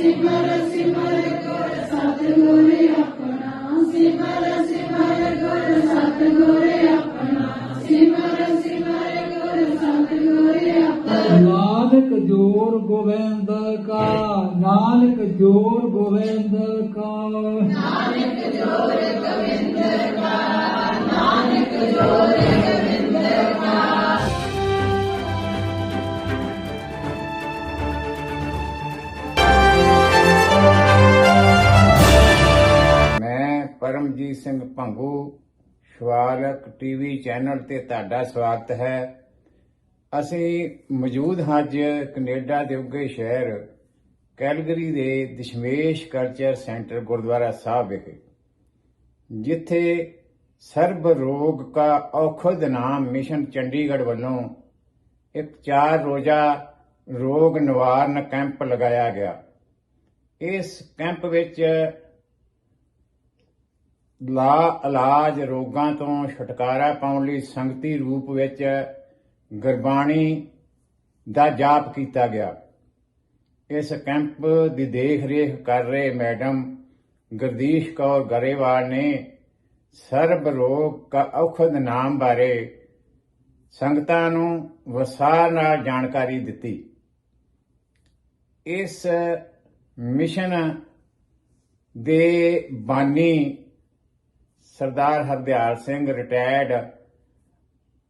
ਸਿਮਰ ਸਿਮਰ ਗੁਰ ਸਤਿਗੁਰ ਆਪਣਾ ਸਿਮਰ ਸਿਮਰ ਗੁਰ ਸਤਿਗੁਰ ਆਪਣਾ ਸਿਮਰ ਸਿਮਰ ਗੁਰ ਸਤਿਗੁਰ ਆਪਣਾ ਨਾਨਕ ਜੋਰ ਗੋਬਿੰਦ ਕਾ ਨਾਨਕ ਜੋਰ ਗੋਬਿੰਦ ਕਾ ਮੈਂ ਸ਼ਵਾਲਕ ਟੀਵੀ ਚੈਨਲ ਤੇ ਤੁਹਾਡਾ ਸਵਾਗਤ ਹੈ। ਅਸੀਂ ਮੌਜੂਦ ਹਾਂ ਅੱਜ ਕੈਨੇਡਾ ਦੇ ਉੱਗੇ ਸ਼ਹਿਰ ਕੈਲਗਰੀ ਦੇ ਦਸ਼ਮੇਸ਼ ਕਲਚਰ ਸੈਂਟਰ ਗੁਰਦੁਆਰਾ ਸਾਹਿਬ ਵਿਖੇ, ਜਿੱਥੇ ਸਰਬ ਰੋਗ ਕਾ ਔਖਦ ਨਾਮ ਮਿਸ਼ਨ ਚੰਡੀਗੜ੍ਹ ਵੱਲੋਂ ਇੱਕ ਚਾਰ ਰੋਜ਼ਾ ਰੋਗ ਨਿਵਾਰਨ ਕੈਂਪ ਲਗਾਇਆ ਗਿਆ। ਇਸ ਕੈਂਪ ਵਿੱਚ ਲਾ ਇਲਾਜ ਰੋਗਾਂ ਤੋਂ ਛੁਟਕਾਰਾ ਪਾਉਣ ਲਈ ਸੰਗਤੀ ਰੂਪ ਵਿੱਚ ਗੁਰਬਾਣੀ ਦਾ ਜਾਪ ਕੀਤਾ ਗਿਆ। ਇਸ ਕੈਂਪ ਦੀ ਦੇਖ ਰੇਖ ਕਰ ਰਹੇ ਮੈਡਮ ਗੁਰਦੀਸ਼ ਕੌਰ ਗਰੇਵਾਲ ਨੇ ਸਰਬ ਰੋਗ ਕਾ ਔਖਦ ਨਾਮ ਬਾਰੇ ਸੰਗਤਾਂ ਨੂੰ ਵਿਸਾਰ ਨਾਲ ਜਾਣਕਾਰੀ ਦਿੱਤੀ। ਇਸ ਮਿਸ਼ਨ ਦੇ ਬਾਨੀ ਸਰਦਾਰ ਹਰਦਿਆਲ ਸਿੰਘ ਰਿਟਾਇਰਡ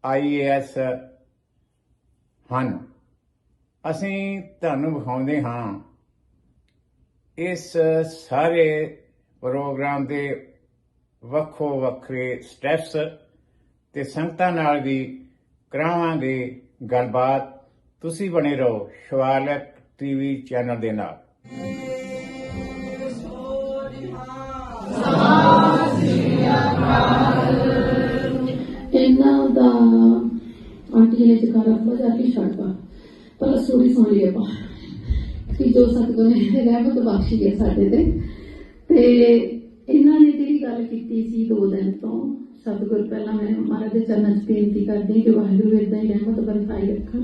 ਆਈਏਐਸ ਹਨ। ਅਸੀਂ ਤੁਹਾਨੂੰ ਵਿਖਾਉਂਦੇ ਹਾਂ ਇਸ ਸਾਰੇ ਪ੍ਰੋਗਰਾਮ ਦੇ ਵੱਖੋ ਵੱਖਰੇ ਸਟੈਪਸ ਤੇ ਸੰਗਤਾਂ ਨਾਲ ਵੀ ਕਰਾਵਾਂਗੇ ਗੱਲਬਾਤ। ਤੁਸੀਂ ਬਣੇ ਰਹੋ ਸ਼ਵਾਲਕ ਟੀਵੀ ਚੈਨਲ ਦੇ ਨਾਲ। ਆਂਟੀ ਨੇ ਜਕਾਰਾ ਬਜਾ ਪਰ ਸੋਰੀ ਸੁਣ ਆਪਾਂ। ਕਿ ਜੋ ਸਤਿਗੁਰ ਨੇ ਰਹਿਮਤ ਬਖਸ਼ੀ ਹੈ ਸਾਡੇ ਤੇ। ਤੇ ਇਹਨਾਂ ਨੇ ਜਿਹੜੀ ਗੱਲ ਕੀਤੀ ਸੀ ਦੋ ਦਿਨ ਤੋਂ, ਸਤਿਗੁਰ ਪਹਿਲਾਂ ਮੈਂ ਮਹਾਰਾਜ ਦੇ ਚਰਨਾਂ 'ਚ ਬੇਨਤੀ ਕਰਦੀ ਕਿ ਵਾਹਿਗੁਰੂ ਇਦਾਂ ਹੀ ਰਹਿਮਤ ਬਰਸਾਈ ਰੱਖਣ।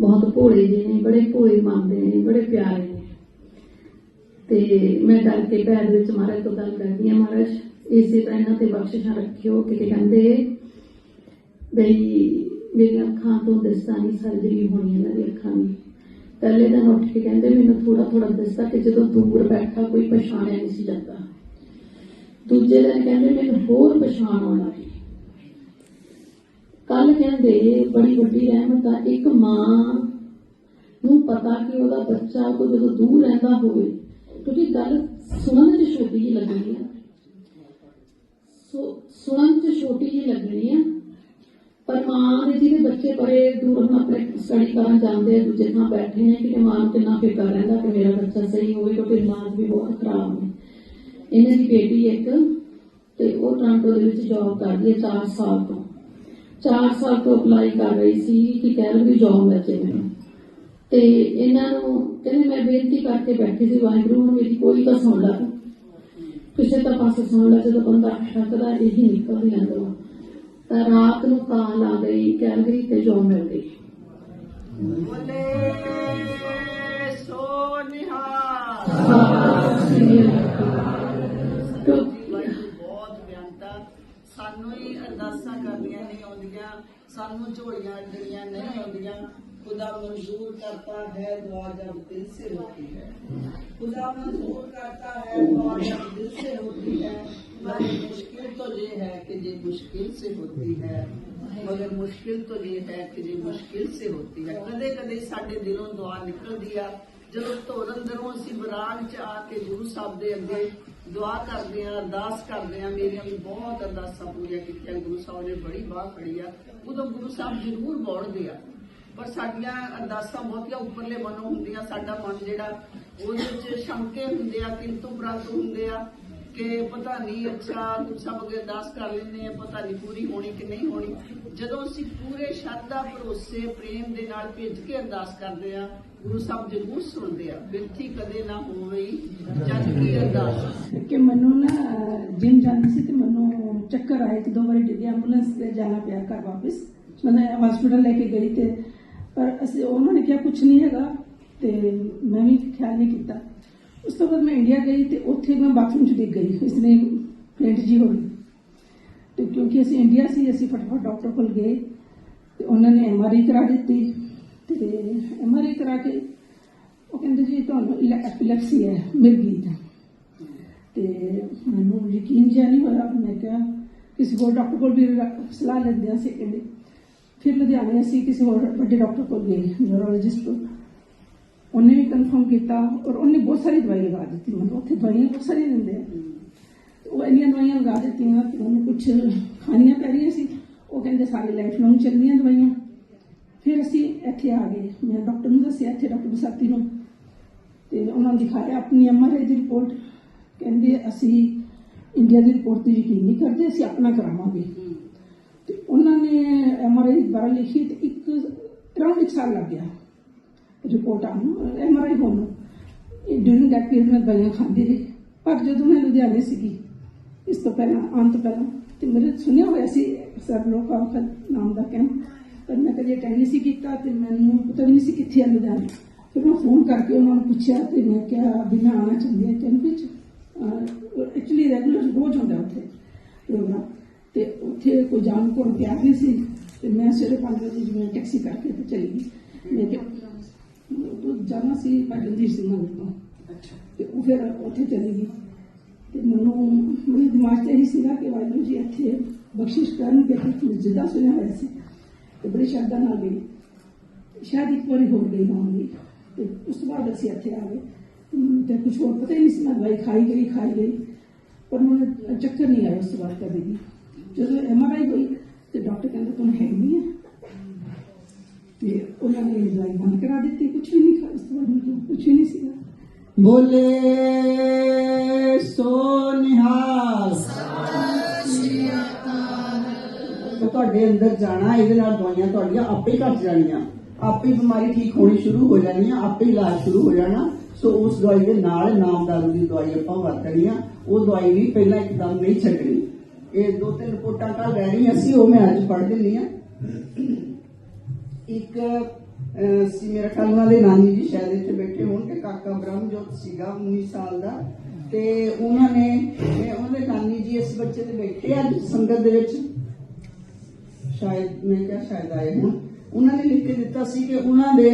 ਬਹੁਤ ਭੋਲੇ ਜਿਹੇ ਨੇ, ਬੜੇ ਭੋਲੇ ਮੰਨਦੇ ਨੇ, ਬੜੇ ਪਿਆਰੇ ਨੇ। ਤੇ ਮੈਂ ਡਰ ਕੇ ਪੈਰ ਵਿੱਚ ਮਹਾਰਾਜ ਤੋਂ ਗੱਲ ਕਰਦੀ ਆ ਮਹਾਰਾਜ, ਇਸੇ ਤਰ੍ਹਾਂ ਇਹਨਾਂ ਤੇ ਬਖਸ਼ਿਸ਼ਾਂ ਰੱਖਿਓ ਕਿ ਕਹਿੰਦੇ, ਬਈ ਮੇਰੀਆਂ ਅੱਖਾਂ ਤੋਂ ਦਿਸਦਾ ਸਰਜਰੀ ਹੋਣੀ ਇਹਨਾਂ ਦੀ ਅੱਖਾਂ ਦੀ। ਪਹਿਲੇ ਦਿਨ ਉੱਠ ਕੇ ਕਹਿੰਦੇ ਮੈਨੂੰ ਥੋੜਾ ਥੋੜਾ ਦਿਸਦਾ ਕਿ ਜਦੋਂ ਦੂਰ ਬੈਠਾ ਕੋਈ ਪਛਾਣਿਆ ਨਹੀਂ ਸੀ ਜਾਂਦਾ। ਦੂਜੇ ਦਿਨ ਕਹਿੰਦੇ ਮੈਨੂੰ ਹੋਰ ਪਛਾਣ ਆਉਣ ਲੱਗੀ। ਕੱਲ ਕਹਿੰਦੇ ਬੜੀ ਵੱਡੀ ਰਹਿਮਤ ਆ, ਇੱਕ ਮਾਂ ਨੂੰ ਪਤਾ ਕਿ ਉਹਦਾ ਬੱਚਾ ਕੋਈ ਜਦੋਂ ਦੂਰ ਰਹਿੰਦਾ ਹੋਵੇ, ਕਿਉਂਕਿ ਗੱਲ ਸੁਣਨ ਚ ਛੋਟੀ ਜਿਹੀ ਲੱਗਣੀ ਆ। ਸੋ ਸੁਣਨ ਚ ਛੋਟੀ ਜਿਹੀ ਲੱਗਣੀ ਆ ਪਰ ਮਾਂ ਦੇ ਜਿਹਦੇ ਬੱਚੇ ਬੜੇ ਦੂਰ ਹੁਣ ਆਪਣੇ ਸਟੱਡੀ ਕਰਨ ਜਾਂਦੇ ਆ, ਦੂਜੇ ਥਾਂ ਬੈਠੇ ਨੇ ਕਿ ਮਾਂ ਨੂੰ ਕਿੰਨਾ ਫਿਕਰ ਰਹਿੰਦਾ ਕਿ ਮੇਰਾ ਬੱਚਾ ਸਹੀ ਹੋਵੇ ਕਿਉਂਕਿ ਇਲਾਜ ਵੀ ਬਹੁਤ ਖਰਾਬ ਨੇ। ਇਹਨਾਂ ਦੀ ਬੇਟੀ ਇੱਕ ਤੇ ਉਹ ਟ੍ਰਾਂਟੋ ਦੇ ਵਿੱਚ ਜੌਬ ਕਰਦੀ ਹੈ 4 ਸਾਲ ਤੋਂ। 4 ਸਾਲ ਤੋਂ ਅਪਲਾਈ ਕਰ ਰਹੀ ਸੀ ਕਿ ਕਹਿ ਵੀ ਜੌਬ ਮਿਲ ਜੇ ਮੈਨੂੰ। ਤੇ ਇਹਨਾਂ ਨੂੰ ਕਹਿੰਦੇ ਮੈਂ ਬੇਨਤੀ ਕਰਕੇ ਬੈਠੀ ਸੀ, ਵਾਹਿਗੁਰੂ ਨੂੰ ਮੇਰੀ ਕੋਈ ਤਾਂ ਸੁਣ ਲਾ। ਕਿਸੇ ਤਾਂ ਪਾਸੇ ਸੁਣ ਲਾ, ਜਦੋਂ ਬੰਦਾ ਠੱਕਦਾ ਇਹੀ ਨਿਕਲਦੀ ਅੰਦਰੋਂ ਤਾਂ ਰਾਤ ਨੂੰ ਕਾਲ ਆ ਗਈ ਕੈਲਗਰੀ ਤੇ ਜੌਬ ਮਿਲ ਗਈ ਬੋਲੇ ਸੋ ਨਿਹਾਲ। ਕਿਉਂ- ਵਾਹਿਗੁਰੂ ਬਹੁਤ ਬਿਆਨਤਾ ਸਾਨੂੰ ਹੀ ਅਰਦਾਸਾਂ ਕਰਨੀਆਂ ਨਹੀਂ ਆਉਂਦੀਆਂ ਸਾਨੂੰ ਝੋਲੀਆਂ ਅੱਡਣੀਆਂ ਨਹੀਂ ਆਉਂਦੀਆਂ। خدا منظور کرتا ہے، دعا جب دل سے ہوتی ہے۔ خدا منظور کرتا ہے، دعا جب دل سے ہوتی ہے۔ ہماری مشکل تو یہ ہے کہ یہ مشکل سے ہوتی ہے۔ مگر مشکل تو یہ ہے کہ یہ مشکل سے ہوتی ہے۔ کدے کدے سارے دلوں دعا نکل دیا ਜਦੋਂ ਧੋਰ ਅੰਦਰੋਂ ਅਸੀਂ ਬਰਾਨ ਚ ਆ ਕੇ ਗੁਰੂ ਸਾਹਿਬ ਦੇ ਅੱਗੇ ਦੁਆ ਕਰਦੇ ਆਂ ਅਰਦਾਸ ਕਰਦੇ ਆਂ ਮੇਰੀਆਂ ਵੀ ਬਹੁਤ ਅਰਦਾਸਾਂ ਪੂਰੀਆਂ ਕੀਤੀਆਂ ਗੁਰੂ ਸਾਹਿਬ ਨੇ ਬੜੀ ਬਾਹ ਖੜੀ ਆ ਉਦੋਂ ਗੁਰੂ ਸਾਹਿਬ ਜ਼ਰੂਰ ਬੋਲਦੇ ਆ ਪਰ ਸਾਡੀਆਂ ਅਰਦਾਸਾਂ ਬਹੁਤੀਆਂ ਉੱਪਰਲੇ ਮਨੋਂ ਹੁੰਦੀਆਂ, ਸਾਡਾ ਮਨ ਜਿਹੜਾ, ਉਹਦੇ ਵਿੱਚ ਸ਼ੰਕੇ ਹੁੰਦੇ ਆ, ਕਿੰਤੂ ਪ੍ਰੰਤੂ ਹੁੰਦੇ ਆ ਕਿ ਪਤਾ ਨਹੀਂ ਅੱਛਾ ਗੁਰੂ ਸਾਹਿਬ ਅੱਗੇ ਅਰਦਾਸ ਕਰ ਲੈਂਦੇ ਆ, ਪਤਾ ਨਹੀਂ ਪੂਰੀ ਹੋਣੀ ਕਿ ਨਹੀਂ ਹੋਣੀ। ਜਦੋਂ ਅਸੀਂ ਪੂਰੇ ਸ਼ਰਧਾ, ਭਰੋਸੇ, ਪ੍ਰੇਮ ਦੇ ਨਾਲ ਭਿੱਜ ਕੇ ਅਰਦਾਸ ਕਰਦੇ ਆ, ਗੁਰੂ ਸਾਹਿਬ ਜ਼ਰੂਰ ਸੁਣਦੇ ਆ, ਬਿਰਥੀ ਕਦੇ ਨਾ ਹੋਵੇ ਜਦ ਕੀ ਅਰਦਾਸ। ਕਿ ਮੈਨੂੰ ਨਾ, ਜਿਮ ਜਾਂਦੀ ਸੀ ਤੇ ਮੈਨੂੰ ਚੱਕਰ ਆਏ ਕਿ ਦੋ ਵਾਰੀ ਡਿੱਗੀ ਐਂਬੂਲੈਂਸ ਤੇ ਜਾਣਾ ਪਿਆ ਘਰ ਵਾਪਸ। ਮੈਂ ਹਸਪੀਟਲ ਲੈ ਕੇ ਗਈ ਤੇ ਪਰ ਅਸੀਂ ਉਹਨਾਂ ਨੇ ਕਿਹਾ ਕੁਝ ਨਹੀਂ ਹੈਗਾ ਤੇ ਮੈਂ ਵੀ ਖਿਆਲ ਨਹੀਂ ਕੀਤਾ। ਉਸ ਤੋਂ ਬਾਅਦ ਮੈਂ ਇੰਡੀਆ ਗਈ ਤੇ ਉੱਥੇ ਮੈਂ ਬਾਥਰੂਮ 'ਚ ਡਿੱਗ ਗਈ। ਇਸਨੇ ਫਲੈਂਟ ਜੀ ਹੋ ਗਈ। ਤੇ ਕਿਉਂਕਿ ਅਸੀਂ ਇੰਡੀਆ ਸੀ, ਅਸੀਂ ਫਟਾਫਟ ਡਾਕਟਰ ਕੋਲ ਗਏ ਤੇ ਉਹਨਾਂ ਨੇ ਐਮਆਰਆਈ ਕਰਾ ਦਿੱਤੀ। ਤੇ ਐਮਆਰਆਈ ਕਰਾ ਕੇ ਉਹ ਕਹਿੰਦੇ ਜੀ ਤੁਹਾਨੂੰ ਐਪੀਲੈਪਸੀ ਹੈ ਮਿਰਗੀ ਦਾ ਤੇ ਮੈਨੂੰ ਯਕੀਨ ਜਿਹਾ ਨਹੀਂ ਹੋਇਆ। ਮੈਂ ਕਿਹਾ, ਕਿਸੇ ਹੋਰ ਡਾਕਟਰ ਕੋਲ ਵੀ ਸਲਾਹ ਲੈਂਦੇ ਸੀ ਕਹਿੰਦੇ ਫਿਰ ਲੁਧਿਆਣੇ ਅਸੀਂ ਕਿਸੇ ਹੋਰ ਵੱਡੇ ਡਾਕਟਰ ਕੋਲ ਗਏ ਨਿਊਰੋਲੋਜਿਸਟ ਕੋਲ ਉਹਨੇ ਵੀ ਕਨਫਰਮ ਕੀਤਾ ਔਰ ਉਹਨੇ ਬਹੁਤ ਸਾਰੀ ਦਵਾਈ ਲਗਾ ਦਿੱਤੀ ਮਤਲਬ ਉੱਥੇ ਦਵਾਈਆਂ ਬਹੁਤ ਸਾਰੀਆਂ ਦਿੰਦੇ ਆ ਤੇ ਉਹ ਇੰਨੀਆਂ ਦਵਾਈਆਂ ਲਗਾ ਦਿੱਤੀਆਂ ਕਿ ਉਹਨੂੰ ਕੁਝ ਖਾਣੀਆਂ ਪੈ ਰਹੀਆਂ ਸੀ ਉਹ ਕਹਿੰਦੇ ਸਾਰੀ ਲਾਈਫ ਲੌਂਗ ਚੱਲਣੀਆਂ ਦਵਾਈਆਂ ਫਿਰ ਅਸੀਂ ਇੱਥੇ ਆ ਗਏ ਮੈਂ ਡਾਕਟਰ ਨੂੰ ਦੱਸਿਆ ਇੱਥੇ ਡਾਕਟਰ ਬਸਾਤੀ ਨੂੰ ਤੇ ਉਹਨਾਂ ਨੇ ਦਿਖਾਇਆ ਆਪਣੀ ਐਮਆਰਆਈ ਦੀ ਰਿਪੋਰਟ ਕਹਿੰਦੇ ਅਸੀਂ ਇੰਡੀਆ ਦੀ ਰਿਪੋਰਟ ਤੇ ਯਕੀਨ ਨਹੀਂ ਕਰਦੇ ਅਸੀਂ ਆਪਣਾ ਕਰਾਵਾਂਗੇ ਤੇ ਉਹਨਾਂ ਨੇ ਐਮਆਰਆਈ ਦੁਬਾਰਾ ਲਿਖੀ ਤੇ ਇੱਕ ਅਰਾਊਂਡ ਇੱਕ ਸਾਲ ਲੱਗ ਗਿਆ ਰਿਪੋਰਟ ਆਉਣ ਨੂੰ ਐਮਆਰਆਈ ਹੋਣ ਨੂੰ। ਡਿਊਰਿੰਗ ਦੈਟ ਪੀਰੀਅਡ ਮੈਂ ਦਵਾਈਆਂ ਖਾਂਦੀ ਰਹੀ। ਪਰ ਜਦੋਂ ਮੈਂ ਲੁਧਿਆਣੇ ਸੀਗੀ, ਇਸ ਤੋਂ ਪਹਿਲਾਂ, ਆਉਣ ਤੋਂ ਪਹਿਲਾਂ, ਤੇ ਮੇਰੇ ਸੁਣਿਆ ਹੋਇਆ ਸੀ ਸਰ ਲੋਕ ਦਾ ਨਾਮ ਦਾ ਕੈਂਪ, ਪਰ ਮੈਂ ਕਦੇ ਅਟੈਂਡ ਨਹੀਂ ਸੀ ਕੀਤਾ ਤੇ ਮੈਨੂੰ ਪਤਾ ਨਹੀਂ ਸੀ ਕਿੱਥੇ ਆ ਲੁਧਿਆਣੇ। ਫਿਰ ਮੈਂ ਫੋਨ ਕਰਕੇ ਉਹਨਾਂ ਨੂੰ ਪੁੱਛਿਆ ਤੇ ਮੈਂ ਕਿਹਾ, ਵੀ ਮੈਂ ਆਉਣਾ ਚਾਹੁੰਦੀ ਹਾਂ ਕੈਂਪ ਵਿੱਚ। ਐਕਚੁਅਲੀ ਰੈਗੂਲਰ ਰੋਜ਼ ਹੁੰਦਾ ਉੱਥੇ ਪ੍ਰੋਗਰਾਮ। ਤੇ ਉੱਥੇ ਕੋਈ ਜਾਣ ਕੋਲ ਪਿਆ ਨਹੀਂ ਸੀ ਤੇ ਮੈਂ ਸਵੇਰੇ 5 ਵਜੇ ਜਿਵੇਂ ਟੈਕਸੀ ਕਰਕੇ ਤੇ ਚਲੀ ਗਈ ਮੈਂ ਕਿਹਾ ਉਹ ਜਾਣਾ ਸੀ ਭਾਜਨਦੀਪ ਸਿੰਘ ਨਾਲ ਤੋਂ ਤੇ ਉਹ ਫਿਰ ਉੱਥੇ ਚਲੀ ਗਈ ਤੇ ਮੈਨੂੰ ਮੇਰੇ ਦਿਮਾਗ 'ਚ ਇਹ ਸੀਗਾ ਕਿ ਵਾਹਿਗੁਰੂ ਜੀ ਇੱਥੇ ਬਖਸ਼ਿਸ਼ ਕਰਨਗੇ ਤੇ ਜਿੱਦਾਂ ਸੁਣਿਆ ਹੋਇਆ ਸੀ ਤੇ ਬੜੀ ਸ਼ਰਧਾ ਨਾਲ ਗਈ ਸ਼ਾਇਦ ਇੱਕ ਵਾਰੀ ਹੋਰ ਗਈ ਹੋਵਾਂਗੀ ਤੇ ਉਸ ਤੋਂ ਬਾਅਦ ਅਸੀਂ ਇੱਥੇ ਆ ਗਏ ਤੇ- ਤੇ ਕੁਝ ਹੋਰ ਪਤਾ ਹੀ ਨਹੀਂ ਸੀ ਮੈਂ ਦਵਾਈ ਖਾਈ ਗਈ ਖਾਈ ਗਈ ਪਰ ਮੈਨੂੰ ਚੱਕਰ ਨਹੀਂ ਆਇਆ ਉਸ ਤੋਂ ਬਾਅਦ ਕਦੇ ਵੀ ਜਦੋਂ ਐਮਆਰਆਈ ਹੋਈ ਤੇ ਡਾਕਟਰ ਕਹਿੰਦਾ ਤੁਹਾਨੂੰ ਹੈ ਨਹੀਂ ਹੈ। ਤੇ ਉਹਨਾਂ ਨੇ ਦਵਾਈ ਬੰਦ ਕਰਾ ਦਿੱਤੀ ਕੁਝ ਵੀ ਨਹੀਂ ਖਾ ਉਸ ਤੋਂ ਬਾਅਦ ਕੁਝ ਵੀ ਨਹੀਂ ਸੀਗਾ। ਬੋਲੇ, ਸੋ ਨਿਹਾਲ। ਤੁਹਾਡੇ ਅੰਦਰ ਜਾਣਾ, ਇਹਦੇ ਨਾਲ ਦਵਾਈਆਂ ਤੁਹਾਡੀਆਂ ਆਪੇ ਹੀ ਘਟ ਜਾਣੀਆਂ। ਆਪੇ ਬਿਮਾਰੀ ਠੀਕ ਹੋਣੀ ਸ਼ੁਰੂ ਹੋ ਜਾਣੀ ਆ ਆਪੇ ਇਲਾਜ ਸ਼ੁਰੂ ਹੋ ਜਾਣਾ। ਸੋ ਉਸ ਦਵਾਈ ਦੇ ਨਾਲ ਨਾਮਦਾਰੂ ਦੀ ਦਵਾਈ ਆਪਾਂ ਵਰਤਣੀ ਆ। ਉਹ ਦਵਾਈ ਵੀ ਪਹਿਲਾਂ ਇੱਕਦਮ ਨਹੀਂ ਛੱਡਣੀ। ਇਹ ਦੋ ਤਿੰਨ ਰਿਪੋਰਟਾਂ ਕੱਲ ਰਹਿ ਰਹੀਆਂ ਸੀ, ਉਹ ਮੈਂ ਅੱਜ ਪੜ੍ਹ ਦਿੰਨੀ ਆ ਇੱਕ ਸੀ ਮੇਰੇ ਖਿਆਲ ਉਹਨਾਂ ਦੇ ਨਾਨੀ ਜੀ ਸ਼ਾਇਦ ਇੱਥੇ ਬੈਠੇ ਹੋਣ ਤੇ ਕਾਕਾ ਬ੍ਰਹਮਜੋਤ ਸੀਗਾ 19 ਸਾਲ ਦਾ। ਤੇ ਉਹਨਾਂ ਨੇ ਇਹ ਦੇ ਨਾਨੀ ਜੀ ਇਸ ਬੱਚੇ ਦੇ ਬੈਠੇ ਅੱਜ ਸੰਗਤ ਦੇ ਵਿੱਚ। ਸ਼ਾਇਦ, ਮੈਂ ਕਿਹਾ ਸ਼ਾਇਦ ਆਏ ਹੁਣ। ਉਹਨਾਂ ਨੇ ਲਿਖ ਕੇ ਦਿੱਤਾ ਸੀ ਕਿ ਉਹਨਾਂ ਦੇ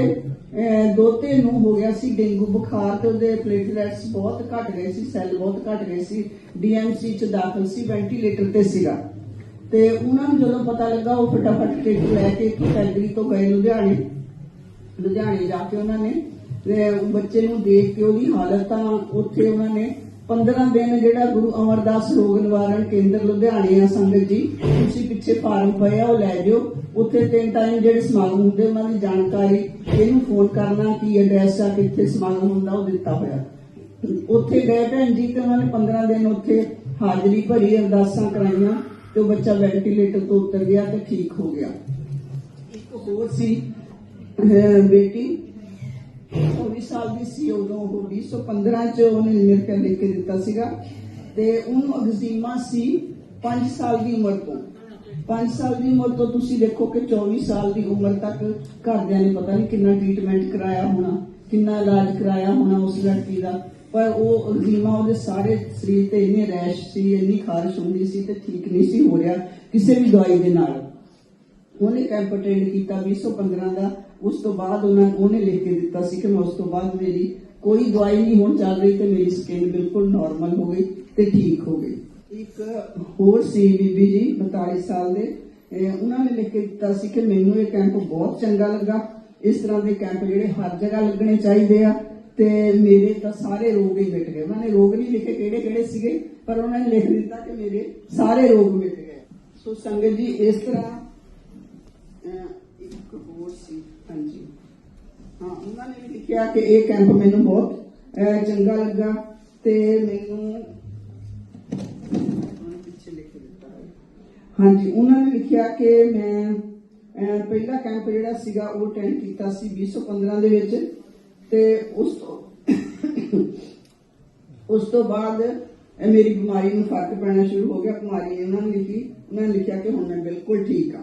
ਦੋਤੇ ਨੂੰ ਹੋ ਗਿਆ ਸੀ ਡੇਂਗੂ ਬੁਖਾਰ ਤੇ ਉਹਦੇ ਪਲੇਟਲੈਟਸ ਬਹੁਤ ਘਟ ਗਏ ਸੀ ਸੈੱਲ ਬਹੁਤ ਘਟ ਗਏ ਸੀ ਡੀਐਮਸੀ ਚ ਦਾਖਲ ਸੀ ਵੈਂਟੀਲੇਟਰ ਤੇ ਸੀਗਾ। ਤੇ ਉਹਨਾਂ ਨੂੰ ਜਦੋਂ ਪਤਾ ਲੱਗਾ, ਉਹ ਫਟਾਫਟ ਟਿਕਟ ਲੈ ਕੇ ਕੈਲਗਰੀ ਤੋਂ ਗਏ ਲੁਧਿਆਣੇ। ਲੁਧਿਆਣੇ ਜਾ ਕੇ ਉਹਨਾਂ ਨੇ, ਤੇ ਬੱਚੇ ਨੂੰ ਦੇਖ ਕੇ ਉਹਦੀ ਹਾਲਤ ਤਾਂ ਉੱਥੇ ਉਹਨਾਂ ਨੇ 15 ਦਿਨ ਜਿਹੜਾ ਗੁਰੂ ਅਮਰਦਾਸ ਰੋਗ ਨਿਵਾਰਣ ਕੇਂਦਰ ਲੁਧਿਆਣੇ ਆ ਸੰਗਤ ਜੀ, ਤੁਸੀਂ ਪਿੱਛੇ ਫਾਰਮ ਪਏ ਉਹ ਲੈ ਜਿਓ। ਉੱਥੇ ਤਿੰਨ ਟਾਈਮ ਜਿਹੜੇ ਸਮਾਗਮ ਹੁੰਦੇ, ਉਹਨਾਂ ਦੀ ਜਾਣਕਾਰੀ, ਇਹਨੂੰ ਫੋਨ ਕਰਨਾ, ਕੀ ਐਡਰੈਸ ਆ, ਕਿੱਥੇ ਸਮਾਗਮ ਹੁੰਦਾ, ਉਹ ਦਿੱਤਾ ਹੋਇਆ। ਉੱਥੇ ਗਏ ਭੈਣ ਜੀ, ਤੇ ਉਹਨਾਂ ਨੇ 15 ਦਿਨ ਉੱਥੇ ਹਾਜ਼ਰੀ ਭਰੀ, ਅਰਦਾਸਾਂ ਕਰਾਈਆਂ, ਤੇ ਉਹ ਬੱਚਾ ਵੈਂਟੀਲੇਟਰ ਤੋਂ ਉਤਰ ਗਿਆ ਤੇ ਠੀਕ ਹੋ ਗਿਆ। ਇੱਕ ਹੋਰ ਸੀ ਬੇਟੀ 19 ਸਾਲ ਦੀ ਸੀ, ਉਦੋਂ ਉਹ 2015 ਚ ਉਹਨੇ ਮੇਰੇ ਲਿਖ ਕੇ ਦਿੱਤਾ ਸੀਗਾ। ਤੇ ਉਹਨੂੰ ਅਗਜ਼ੀਮਾ ਸੀ 5 ਸਾਲ ਦੀ ਉਮਰ ਤੋਂ। 5 ਸਾਲ ਦੀ ਉਮਰ ਤੋਂ ਤੁਸੀਂ ਦੇਖੋ ਕਿ 24 ਸਾਲ ਦੀ ਉਮਰ ਤੱਕ ਘਰਦਿਆਂ ਨੇ ਪਤਾ ਨਹੀਂ ਕਿੰਨਾ ਟ੍ਰੀਟਮੈਂਟ ਕਰਾਇਆ ਹੋਣਾ, ਕਿੰਨਾ ਇਲਾਜ ਕਰਾਇਆ ਹੋਣਾ ਉਸ ਲੜਕੀ ਦਾ। ਪਰ ਉਹ ਅਗਜ਼ੀਮਾ ਉਹਦੇ ਸਾਰੇ ਸਰੀਰ ਤੇ ਇੰਨੇ ਰੈਸ਼ ਸੀ, ਇੰਨੀ ਖਾਰਸ਼ ਹੁੰਦੀ ਸੀ ਤੇ ਠੀਕ ਨਹੀਂ ਸੀ ਹੋ ਰਿਹਾ ਕਿਸੇ ਵੀ ਦਵਾਈ ਦੇ ਨਾਲ। ਉਹਨੇ ਕੈਂਪ ਅਟੈਂਡ ਕੀਤਾ 2015 ਦਾ। ਉਸ ਤੋਂ ਬਾਅਦ ਉਹਨਾਂ ਉਹਨੇ ਲਿਖ ਕੇ ਦਿੱਤਾ ਸੀ ਕਿ ਮੈਂ ਉਸ ਤੋਂ ਬਾਅਦ ਮੇਰੀ ਕੋਈ ਦਵਾਈ ਨਹੀਂ ਹੁਣ ਚੱਲ ਰਹੀ ਤੇ ਮੇਰੀ ਸਕਿਨ ਬਿਲਕੁਲ ਨਾਰਮਲ ਹੋ ਗਈ ਤੇ ਠੀਕ ਹੋ ਗਈ। ਇੱਕ ਹੋਰ ਸੀ ਬੀਬੀ ਜੀ 42 ਸਾਲ ਦੇ ਉਹਨਾਂ ਨੇ ਲਿਖ ਕੇ ਦਿੱਤਾ ਸੀ ਕਿ ਮੈਨੂੰ ਇਹ ਕੈਂਪ ਬਹੁਤ ਚੰਗਾ ਲੱਗਾ। ਇਸ ਤਰ੍ਹਾਂ ਦੇ ਕੈਂਪ ਜਿਹੜੇ ਹਰ ਜਗ੍ਹਾ ਲੱਗਣੇ ਚਾਹੀਦੇ ਆ ਤੇ ਮੇਰੇ ਤਾਂ ਸਾਰੇ ਰੋਗ ਹੀ ਮਿਟ ਗਏ। ਉਹਨਾਂ ਨੇ ਰੋਗ ਨਹੀਂ ਲਿਖੇ ਕਿਹੜੇ ਕਿਹੜੇ ਸੀਗੇ, ਪਰ ਉਹਨਾਂ ਨੇ ਲਿਖ ਦਿੱਤਾ ਕਿ ਮੇਰੇ ਸਾਰੇ ਰੋਗ ਮਿਟ ਗਏ। ਸੋ ਸੰਗਤ ਜੀ, ਇਸ ਤਰ੍ਹਾਂ ਇੱਕ ਹੋਰ ਸੀ। ਹਾਂਜੀ। ਹਾਂ, ਉਹਨਾਂ ਨੇ ਵੀ ਲਿਖਿਆ ਕਿ ਇਹ ਕੈਂਪ ਮੈਨੂੰ ਬਹੁਤ ਚੰਗਾ ਲੱਗਾ ਤੇ ਮੈਨੂੰ ਹਾਂਜੀ, ਉਹਨਾਂ ਨੇ ਲਿਖਿਆ ਕਿ ਮੈਂ ਪਹਿਲਾ ਕੈਂਪ ਜਿਹੜਾ ਸੀਗਾ ਉਹ ਅਟੈਂਡ ਕੀਤਾ ਸੀ 2015 ਦੇ ਵਿੱਚ ਤੇ ਉਸ ਤੋਂ ਉਸ ਤੋਂ ਬਾਅਦ ਮੇਰੀ ਬਿਮਾਰੀ ਨੂੰ ਫ਼ਰਕ ਪੈਣਾ ਸ਼ੁਰੂ ਹੋ ਗਿਆ, ਬਿਮਾਰੀ ਨੇ ਨੇ ਲਿਖੀ, ਉਹਨਾਂ ਨੇ ਲਿਖਿਆ ਕਿ ਹੁਣ ਮੈਂ ਬਿਲਕੁਲ ਠੀਕ ਆ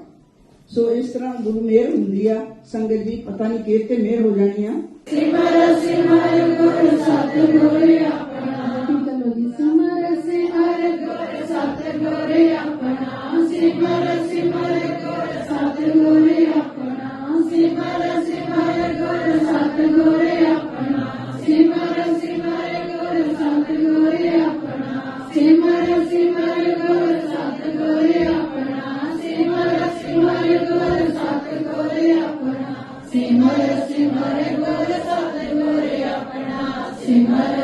ਸੋ ਇਸ ਤਰ੍ਹਾਂ ਗੁਰੂ ਮੇਰ ਹੁੰਦੀ ਆ ਸੰਗਤ ਜੀ ਪਤਾ ਨਹੀਂ ਕਿਹਦੇ ਤੇ ਮੇਰ ਹੋ ਜਾਣੀ ਆ। ਸਿਮਰ ਸਿਮਰ ਗੁਰ ਸਤ ਗੁਰ ਆਪਣਾ ਸਿਮਰ ਸਿਮਰ ਗੁਰ ਸਤ ਗੁਰ ਆਪਣਾ। ਸਿਮਰ ਸਿਮਰ ਗੁਰ ਸਤ ਗੁਰ ਆਪਣਾ। ਸਿਮਰ सिमर सिमर गुर सतगुर अपना सिमर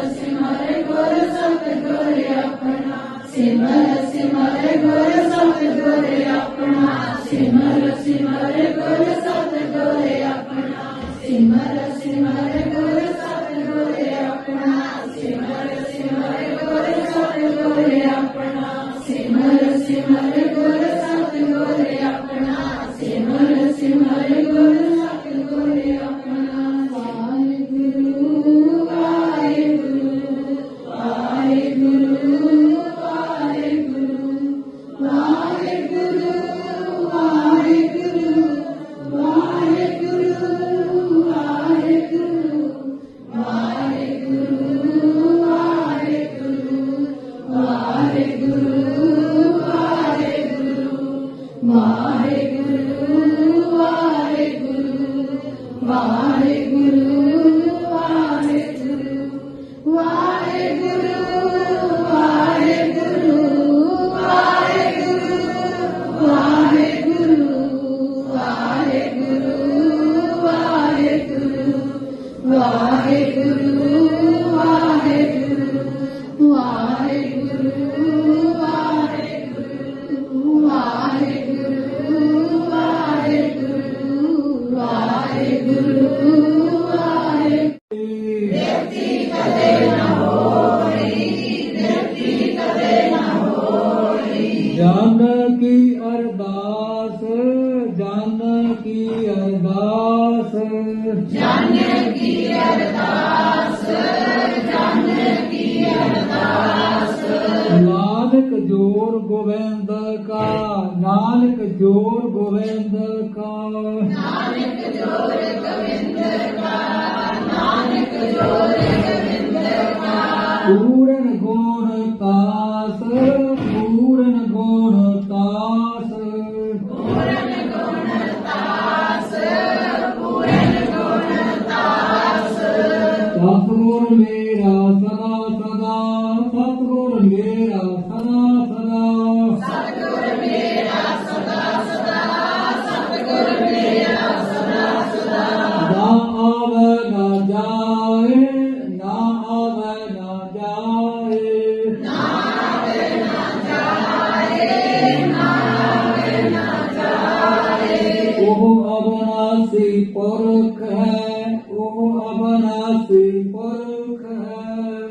ਹੈ ਉਹ ਅਬਨਾਸੀ ਪੁਰਖ ਹੈ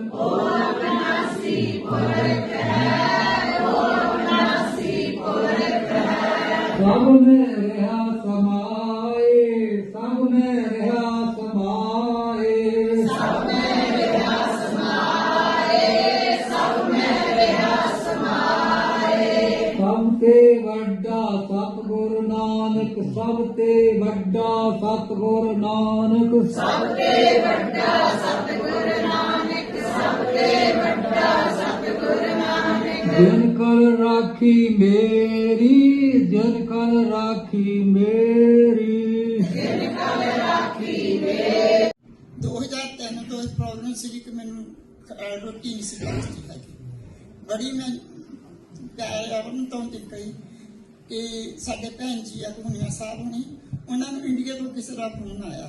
ਸਭ ਨੇ ਰਹਾ ਨਾਨਕ ਸਭ ਤੇ ਵੱਡਾ ਸਤਿਗੁਰ ਨਾਨਕ ਜਿਨ ਕਲ ਰਾਖੀ ਮੇਰੀ, ਜਿਨ ਕਲ ਰਾਖੀ ਮੇਰੀ। 2003 ਤੋਂ ਇਸ ਪ੍ਰੋਬਲਮ ਸੀ ਕਿ ਮੈਨੂੰ ਰੋਟੀ ਨਹੀਂ ਸੀ ਲੱਗਦੀ ਬੜੀ ਮੈਂ ਪਿਆਰ ਤੋਂ ਤੇ ਕਹੀ ਕਿ ਸਾਡੇ ਭੈਣ ਜੀ ਆ ਗੁਨੀਆ ਸਾਹਿਬ ਹੁਣੀ, ਉਹਨਾਂ ਨੂੰ ਇੰਡੀਆ ਤੋਂ ਕਿਸੇ ਦਾ ਫੋਨ ਆਇਆ।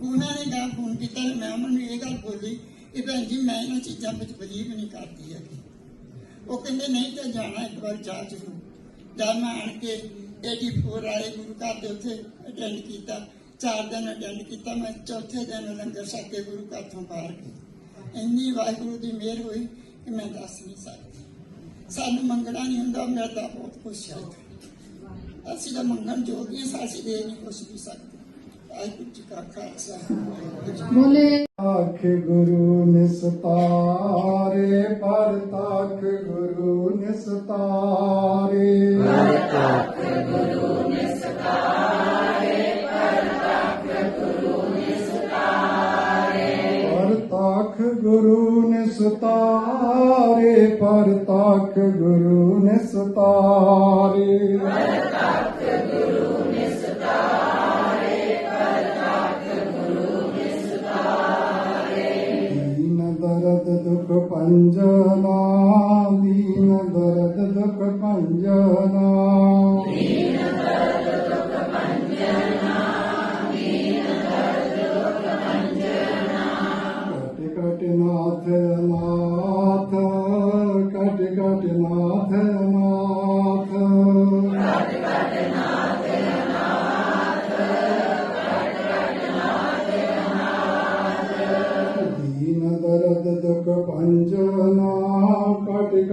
ਉਹਨਾਂ ਨੇ ਗਾ ਫੋਨ ਕੀਤਾ ਤੇ ਮੈਂ ਉਹਨਾਂ ਨੂੰ ਇਹ ਗੱਲ ਬੋਲੀ ਕਿ ਭੈਣ ਜੀ ਮੈਂ ਇਹਨਾਂ ਚੀਜ਼ਾਂ ਵਿੱਚ ਬਲੀਵ ਨਹੀਂ ਕਰਦੀ ਹੈਗੀ। ਉਹ ਕਹਿੰਦੇ ਨਹੀਂ ਤਾਂ ਜਾਣਾ ਇੱਕ ਵਾਰ ਜਾ ਜ਼ਰੂਰ। ਜਦ ਮੈਂ ਆਣ ਕੇ 84 ਵਾਲੇ ਗੁਰੂ ਘਰ ਦੇ ਉੱਥੇ ਅਟੈਂਡ ਕੀਤਾ ਚਾਰ ਦਿਨ ਅਟੈਂਡ ਕੀਤਾ ਮੈਂ ਚੌਥੇ ਦਿਨ ਲੰਗਰ ਛਕ ਕੇ ਗੁਰੂ ਘਰ ਤੋਂ ਬਾਹਰ ਗਈ। ਇੰਨੀ ਵਾਹਿਗੁਰੂ ਦੀ ਮਿਹਰ ਹੋਈ ਕਿ ਮੈਂ ਦੱਸ ਨਹੀਂ ਸਕਦੀ। ਸਾਨੂੰ ਮੰਗਣਾ ਨਹੀਂ ਹੁੰਦਾ ਮੈਂ ਤਾਂ ਬਹੁਤ ਕੁਛ ਹੈ। ਅਸੀਂ ਤਾਂ ਮੰਗਣ ਜੋਗੀ ਹਾਂ, ਅਸੀਂ ਦੇ ਨਹੀਂ ਕੁਛ ਵੀ ਸਕਦੇ। ਵਾਹਿਗੁਰੂ ਜੀ ਕਾ ਖਾਲਸਾ। ਬੋਲੇ। ਤਾਖ ਗੁਰੂ ਨਿਸਤਾਰੇ ਪਰ ਤਾਖ ਗੁਰੂ ਨਿਸਤਾਰੇ। ਪਰ ਤਾਖ ਗੁਰੂ ਨਿਸਤਾਰੇ ਪਰ ਤਾਖ ਗੁਰੂ ਨਿਸਤਾਰੇ। ਪਰ ਤਾਖ ਗੁਰੂ ਨਿਸਤਾਰੇ ਪਰ ਤਾਖ ਗੁਰੂ ਨਿਸਤਾਰੇ। ਦੁਖ ਪੰਜਨਾ ਦੀਨ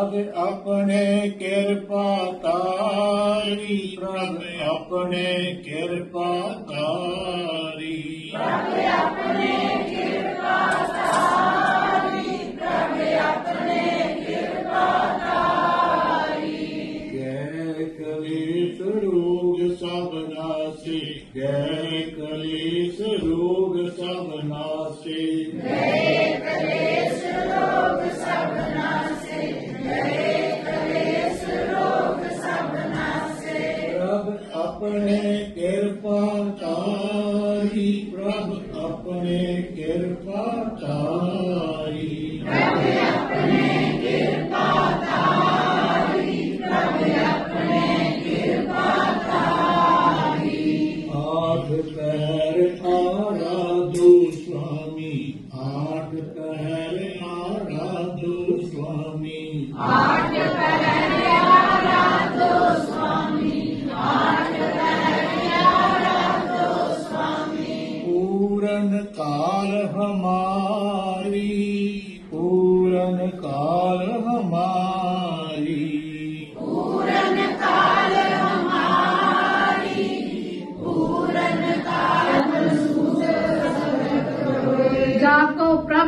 ਪ੍ਰਭ ਆਪਣੇ ਕਿਰਪਾ ਤਾਰੀ ਪ੍ਰਭ ਆਪਣੇ ਕਿਰਪਾ ਤਾਰੀ ਪ੍ਰਭ ਆਪਣੇ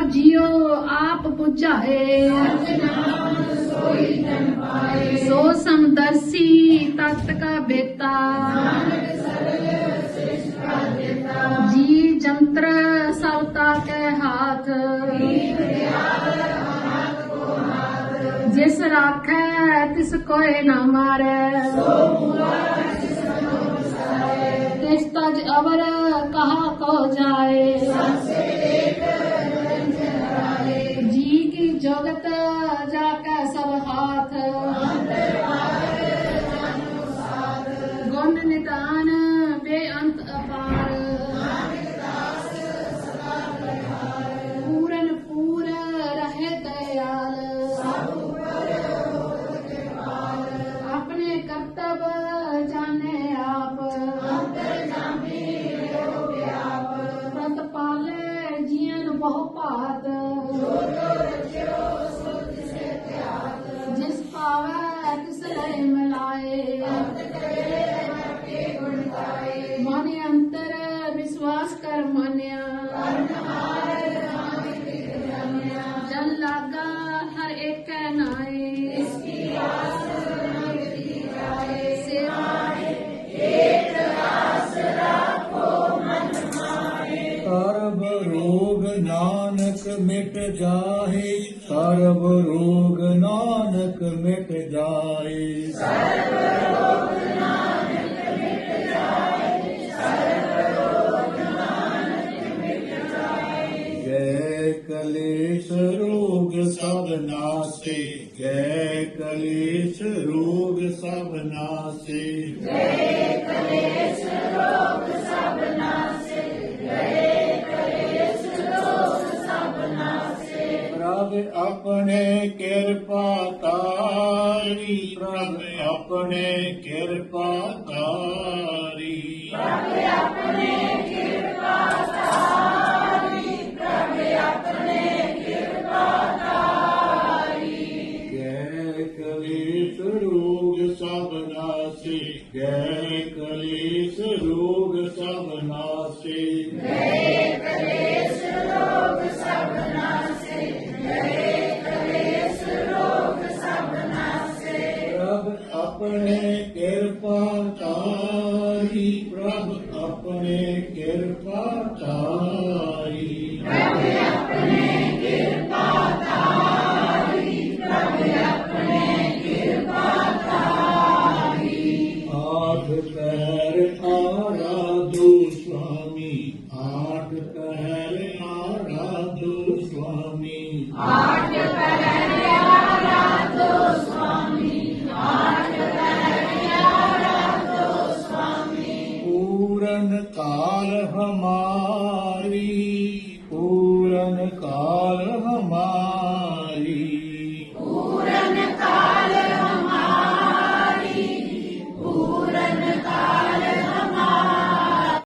ਜਿਉ ਆਪ ਪੁਜਾਏ। ਸੋ ਸਮਦਰਸੀ ਤਖਤ ਕਾ ਬੇਤਾ। ਜੀ ਜੰਤਰ ਸਵਤਾ ਕੇ ਹਾਥ। ਜਿਸ ਰਾਖੈ ਤਿਸ ਕੋਏ ਨਾ ਮਾਰੇ। ਤਿਸ ਤਜ ਅਵਰ ਕਹਾ ਕੋ ਜਾਏ। ਕਿਰਪਾ ਤਾਰੀ ਪ੍ਰਭ ਆਪਣੇ ਕਿਰਪਾ ਤਾਰੀ। ਪ੍ਰਭ ਆਪਣੇ ਕਿਰਪਾ ਤਾਰੀ।